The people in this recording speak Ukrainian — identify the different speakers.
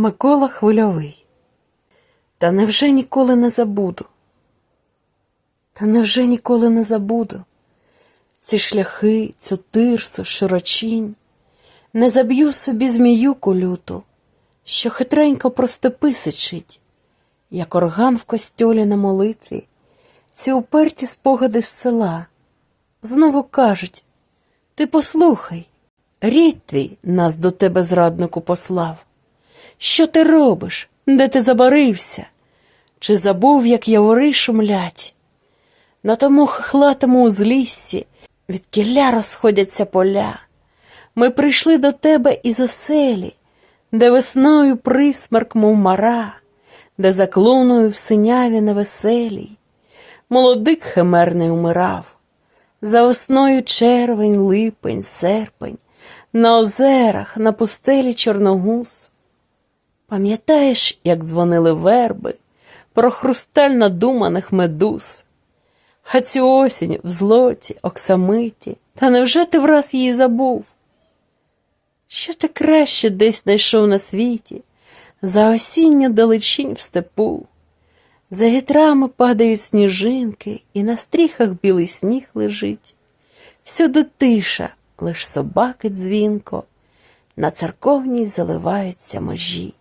Speaker 1: Микола Хвильовий. Та невже ніколи не забуду? Та невже ніколи не забуду? Ці шляхи, цю тирсу, широчінь, не заб'ю собі змію люту, що хитренько про степи сичить, як орган в костьолі на молитві, ці уперті спогади з села. Знову кажуть ти послухай, рід твій нас до тебе зраднику послав. Що ти робиш? Де ти забарився? Чи забув, як явори шумлять? На тому хохлатому узліссі від кілля розходяться поля. Ми прийшли до тебе із оселі, де весною присмерк, мов мара, де за клуною в синяві невеселій. Молодик химерний умирав. За весною червень, липень, серпень, на озерах, на пустелі чорногуз. Пам'ятаєш, як дзвонили верби про хрусталь надуманих медуз? А цю осінь в злоті, оксамиті, та невже ти враз її забув? Що ти краще десь знайшов на світі, за осінню далечінь в степу? За вітрами падають сніжинки, і на стріхах білий сніг лежить. Всюди тиша, лиш собаки дзвінко, на церковній заливаються межі.